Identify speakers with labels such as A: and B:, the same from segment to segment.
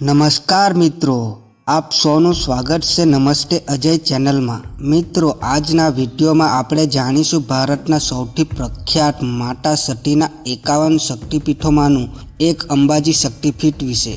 A: નમસ્કાર મિત્રો, આપ સૌનું સ્વાગત છે નમસ્તે અજય ચેનલમાં. મિત્રો, આજના વિડીયોમાં આપણે જાણીશું ભારતના સૌથી પ્રખ્યાત માતા સતીના એકાવન શક્તિપીઠોમાંનું એક અંબાજી શક્તિપીઠ વિશે.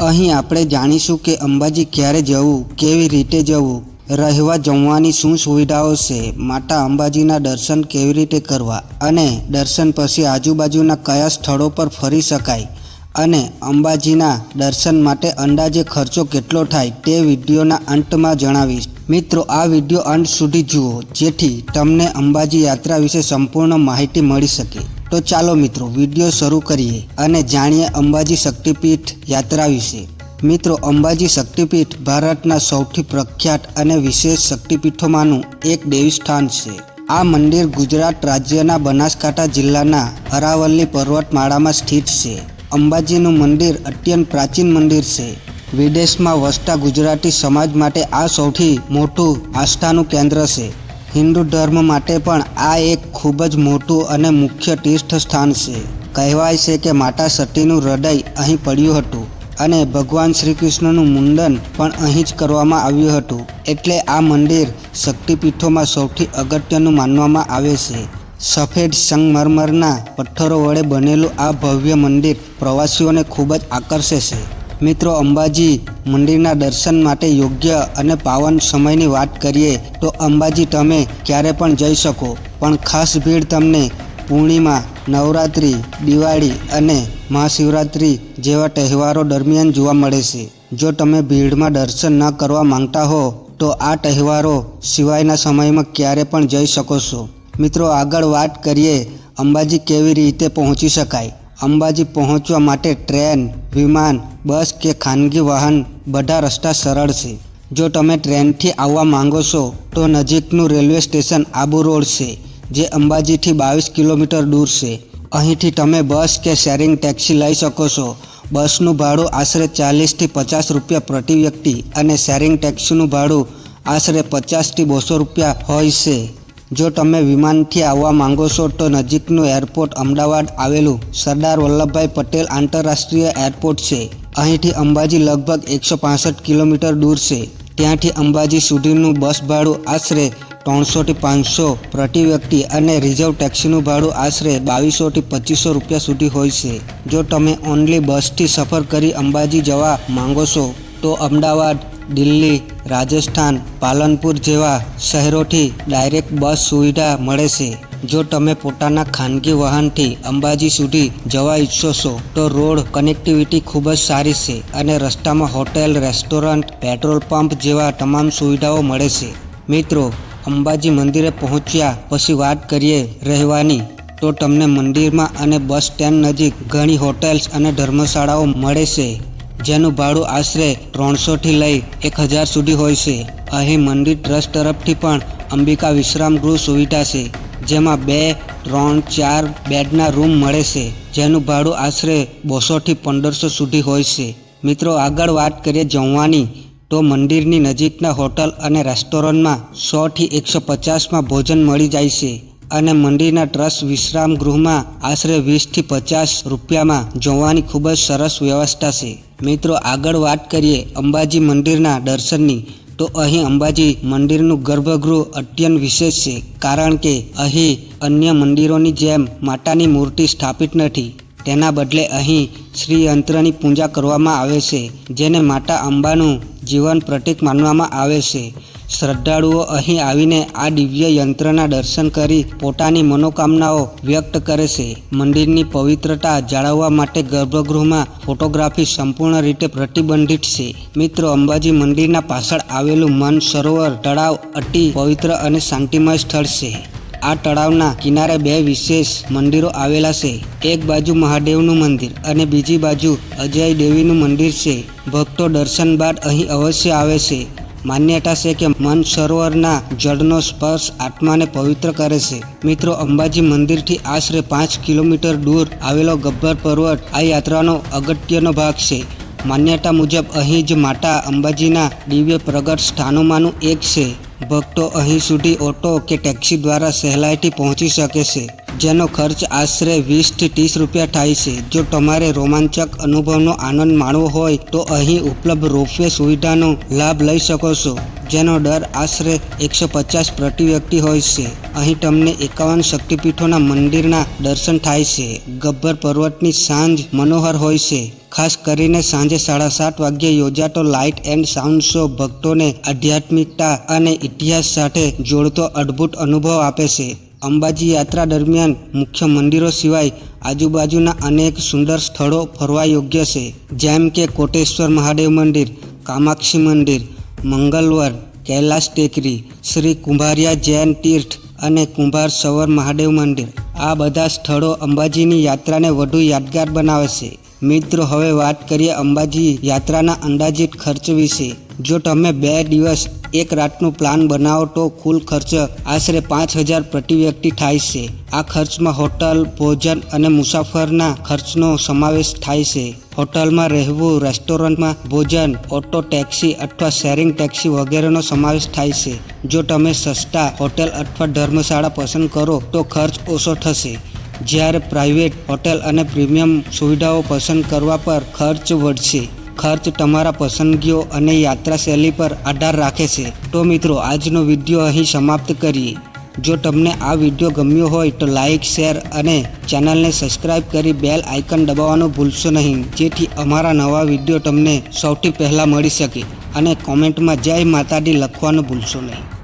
A: અહીં આપણે જાણીશું કે અંબાજી ક્યારે જવું, કેવી રીતે જવું, રહેવા જમવાની શું સુવિધાઓ છે, માતા અંબાજીના દર્શન કેવી રીતે કરવા અને દર્શન પછી આજુબાજુના કયા સ્થળો પર ફરી શકાય અને અંબાજીના દર્શન માટે અંદાજે ખર્ચો કેટલો થાય તે વિડીયોના અંતમાં જણાવીશ. મિત્રો, આ વીડિયો અંત સુધી જુઓ, જેથી તમને અંબાજી યાત્રા વિશે સંપૂર્ણ માહિતી મળી શકે. તો ચાલો મિત્રો, વીડિયો શરૂ કરીએ અને જાણીએ અંબાજી શક્તિપીઠ યાત્રા વિશે. મિત્રો, અંબાજી શક્તિપીઠ ભારતના સૌથી પ્રખ્યાત અને વિશેષ શક્તિપીઠોમાંનું એક દેવીસ્થાન છે. આ મંદિર ગુજરાત રાજ્યના બનાસકાંઠા જિલ્લાના અરાવલ્લી પર્વતમાળામાં સ્થિત છે. અંબાજીનું મંદિર અત્યંત પ્રાચીન મંદિર છે. વિદેશમાં વસતા ગુજરાતી સમાજ માટે આ સૌથી મોટું આસ્થાનું કેન્દ્ર છે. હિન્દુ ધર્મ માટે પણ આ એક ખૂબ જ મોટું અને મુખ્ય તીર્થ સ્થાન છે. કહેવાય છે કે માતા સતીનું હૃદય અહીં પડ્યું હતું અને ભગવાન શ્રી કૃષ્ણનું મુંડન પણ અહીં જ કરવામાં આવ્યું હતું. એટલે આ મંદિર શક્તિપીઠોમાં સૌથી અગત્યનું માનવામાં આવે છે. સફેદ સંગમરમરના પથ્થરો વડે બનેલું આ ભવ્ય મંદિર પ્રવાસીઓને ખૂબ જ આકર્ષે છે. મિત્રો, અંબાજી મંદિરના દર્શન માટે યોગ્ય અને પાવન સમયની વાત કરીએ તો અંબાજી તમે ક્યારે પણ જઈ શકો, પણ ખાસ ભીડ તમને પૂર્ણિમા, નવરાત્રિ, દિવાળી અને મહાશિવરાત્રિ જેવા તહેવારો દરમિયાન જોવા મળે છે. જો તમે ભીડમાં દર્શન ન કરવા માંગતા હો, તો આ તહેવારો સિવાયના સમયમાં ક્યારે પણ જઈ શકો છો. મિત્રો, આગળ વાત કરીએ, અંબાજી કેવી રીતે પહોંચી શકાય? અંબાજી પહોંચવા માટે ટ્રેન, વિમાન, બસ કે ખાનગી વાહન બધા રસ્તા સરળ છે. જો તમે ટ્રેનથી આવવા માંગો છો, તો નજીકનું રેલવે સ્ટેશન આબુ રોડ છે, જે અંબાજીથી બાવીસ કિલોમીટર દૂર છે. અહીંથી તમે બસ કે શેરિંગ ટેક્સી લઈ શકો છો. બસનું ભાડું આશરે ચાલીસથી પચાસ રૂપિયા પ્રતિ વ્યક્તિ અને શેરિંગ ટેક્સીનું ભાડું આશરે પચાસથી બસો રૂપિયા હોય છે. જો તમે વિમાનથી આવવા માંગો છો તો નજીકનું એરપોર્ટ અમદાવાદ આવેલું સરદાર વલ્લભભાઈ પટેલ આંતરરાષ્ટ્રીય એરપોર્ટ છે. અહીંથી અંબાજી લગભગ એકસો કિલોમીટર દૂર છે. ત્યાંથી અંબાજી સુધીનું બસ ભાડું આશરે ત્રણસોથી પાંચસો પ્રતિ વ્યક્તિ અને રિઝર્વ ટેક્સીનું ભાડું આશરે બાવીસોથી પચીસો રૂપિયા સુધી હોય છે. જો તમે ઓનલી બસથી સફર કરી અંબાજી જવા માંગો છો, તો અમદાવાદ દિલ્હી, રાજસ્થાન, પાલનપુર જેવા શહેરોથી ડાયરેક્ટ બસ સુવિધા મળે છે. જો તમે પોતાના ખાનગી વાહનથી અંબાજી સુધી જવા ઈચ્છો છો, તો રોડ કનેક્ટિવિટી ખૂબ જ સારી છે અને રસ્તામાં હોટેલ, રેસ્ટોરન્ટ, પેટ્રોલ પંપ જેવા તમામ સુવિધાઓ મળે છે. મિત્રો, અંબાજી મંદિરે પહોંચ્યા પછી વાત કરીએ રહેવાની, તો તમને મંદિરમાં અને બસ સ્ટેન્ડ નજીક ઘણી હોટેલ્સ અને ધર્મશાળાઓ મળે છે. જેનું ભાડું આશરે ત્રણસોથી લઈ એક હજાર સુધી હોય છે. અહીં મંદિર ટ્રસ્ટ તરફથી પણ અંબિકા વિશ્રામ ગૃહ સુવિધા છે, જેમાં બે, ત્રણ, ચાર બેડના રૂમ મળે છે, જેનું ભાડું આશરે બસોથી પંદરસો સુધી હોય છે. મિત્રો, આગળ વાત કરીએ જમવાની, તો મંદિરની નજીકના હોટલ અને રેસ્ટોરન્ટમાં સોથી એકસો પચાસમાં ભોજન મળી જાય છે. અને મંદિરના ટ્રસ્ટ વિશ્રામ ગૃહમાં આશરે વીસથી પચાસ રૂપિયામાં જોવાની ખૂબ જ સરસ વ્યવસ્થા છે. મિત્રો, આગળ વાત કરીએ અંબાજી મંદિરના દર્શનની. તો અહીં અંબાજી મંદિરનું ગર્ભગૃહ અત્યંત વિશેષ છે, કારણ કે અહીં અન્ય મંદિરોની જેમ માતાની મૂર્તિ સ્થાપિત નથી. તેના બદલે અહીં શ્રી યંત્રની પૂજા કરવામાં આવે છે, જેને માતા અંબાનું જીવન પ્રતીક માનવામાં આવે છે. શ્રદ્ધાળુઓ અહીં આવીને આ દિવ્ય યંત્રના દર્શન કરી પોતાની મનોકામનાઓ વ્યક્ત કરે છે. મંદિરની પવિત્રતા જાળવવા માટે ગર્ભગૃહમાં ફોટોગ્રાફી સંપૂર્ણ રીતે પ્રતિબંધિત છે. મિત્રો, અંબાજી મંદિરના પાછળ આવેલું મન સરોવર તળાવ અતિ પવિત્ર અને શાંતિમય સ્થળ છે. આ તળાવના કિનારે બે વિશેષ મંદિરો આવેલા છે. એક બાજુ મહાદેવનું મંદિર અને બીજી બાજુ અજય દેવીનું મંદિર છે. ભક્તો દર્શન બાદ અહીં અવશ્ય આવે છે. માન્યતા છે કે મન સરોવરના જળનો સ્પર્શ આત્માને પવિત્ર કરે છે. મિત્રો, અંબાજી મંદિરથી આશરે પાંચ કિલોમીટર દૂર આવેલો ગબ્બર પર્વત આ યાત્રાનો અગત્યનો ભાગ છે. માન્યતા મુજબ અહીં જ માતા અંબાજીના દિવ્ય પ્રગટ સ્થાનોમાંનું એક છે. ભક્તો અહીં સુધી ઓટો કે ટેક્સી દ્વારા સહેલાઈથી પહોંચી શકે છે. જેનો ખર્ચ આશરે વીસથી ત્રીસ રૂપિયા થાય છે. જો તમારે રોમાંચક અનુભવનો આનંદ માણવો હોય, તો અહીં ઉપલબ્ધ રોપવે સુવિધાનો લાભ લઈ શકો છો, જેનો દર આશરે એકસો પચાસ પ્રતિ વ્યક્તિ હોય છે. અહીં તમને એકાવન શક્તિપીઠોના મંદિરના દર્શન થાય છે. ગબ્બર પર્વતની સાંજ મનોહર હોય છે. ખાસ કરીને સાંજે સાડા સાત વાગ્યે યોજાતો લાઇટ એન્ડ સાઉન્ડ શો ભક્તોને આધ્યાત્મિકતા અને ઇતિહાસ સાથે જોડતો અદ્ભુત અનુભવ આપે છે. અંબાજી યાત્રા દરમિયાન મુખ્ય મંદિરો સિવાય આજુબાજુના અનેક સુંદર સ્થળો ફરવા યોગ્ય છે. જેમ કે કોટેશ્વર મહાદેવ મંદિર, કામાક્ષી મંદિર, મંગલવર, કૈલાસ ટેકરી, શ્રી કુંભારિયા જૈન તીર્થ અને કુંભાર સવર મહાદેવ મંદિર. આ બધા સ્થળો અંબાજીની યાત્રાને વધુ યાદગાર બનાવે છે. મિત્રો, હવે વાત કરીએ અંબાજી યાત્રાના અંદાજિત ખર્ચ વિશે. જો તમે બે દિવસ એક રાતનું પ્લાન બનાવો તો કુલ ખર્ચ આશરે પાંચ હજાર પ્રતિ વ્યક્તિ થાય છે. આ ખર્ચમાં હોટલ, ભોજન અને મુસાફરના ખર્ચનો સમાવેશ થાય છે. હોટલમાં રહેવું, રેસ્ટોરન્ટમાં ભોજન, ઓટો ટેક્સી અથવા શેરિંગ ટેક્સી વગેરેનો સમાવેશ થાય છે. જો તમે સસ્તા હોટેલ અથવા ધર્મશાળા પસંદ કરો, તો ખર્ચ ઓછો થશે. જ્યારે પ્રાઇવેટ હોટેલ અને પ્રીમિયમ સુવિધાઓ પસંદ કરવા પર ખર્ચ વધશે. ખર્ચ તમારા પસંદગીઓ અને યાત્રા શૈલી પર આધાર રાખે છે. તો મિત્રો, આજનો વીડિયો અહીં સમાપ્ત કરીએ. જો તમને આ વીડિયો ગમ્યો હોય તો લાઇક શેર અને ચેનલને સબસ્ક્રાઇબ કરી બેલ આઇકન દબાવવાનું ભૂલશો નહીં. જેથી અમારા નવા વીડિયો તમને સૌથી પહેલાં મળી શકે. અને કોમેન્ટમાં જય માતાજી લખવાનું ભૂલશો નહીં.